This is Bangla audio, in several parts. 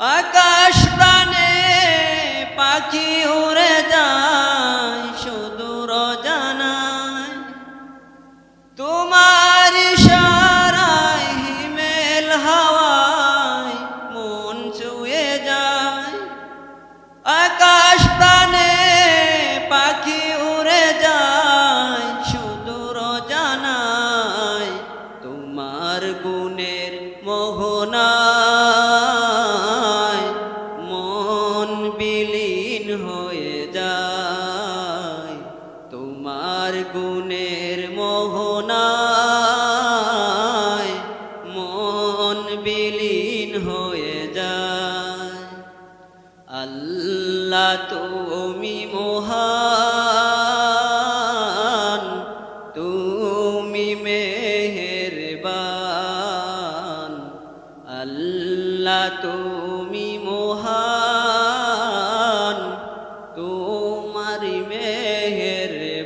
আকাশ প্রাণে পাখি উড়ে যায় সুদূর জানায় তোমার সারাই হিমেল হাওয়ায় মন চুয়ে যায়। আকাশ প্রাণে পাখি উড়ে যায় সুদূর জানায় তোমার গুণের মোহনায় বিলীন হয়ে যায়। তোমার গুণের মোহনায় মন বিলীন হয়ে যায়। আল্লাহ তুমি মহান, তুমি মেহেরবান। আল্লাহ তুমি তোমার মেহেরবান।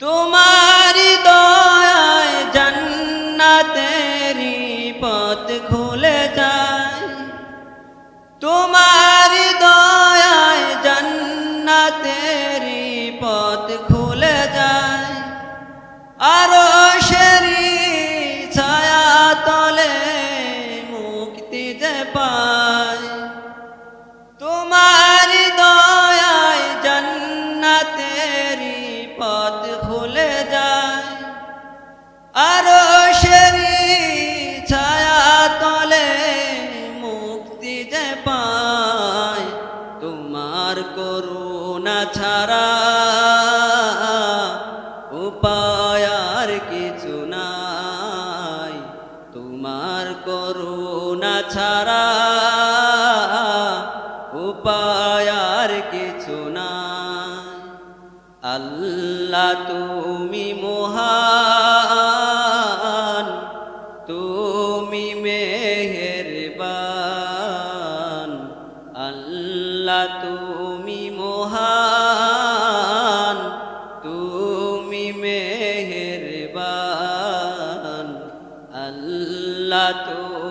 তোমারি দয়ায় জান্নাতেরি পথ খুলে যায়। তোমারি দয়ায় জান্নাতেরি পথ খুলে যায়। আরও সেরি ছায়া তলে মুক্তি যে পায়। করুণা ছাড়া উপায় আর কিছু নাই। তোমার করুণা ছাড়া উপায় আর কিছু নাই। আল্লাহ, তুমি মহান, তুমি মেহেরবান। আল্লাহ তুমি মহান তুমি মেহেরবান আল্লাহ তুমি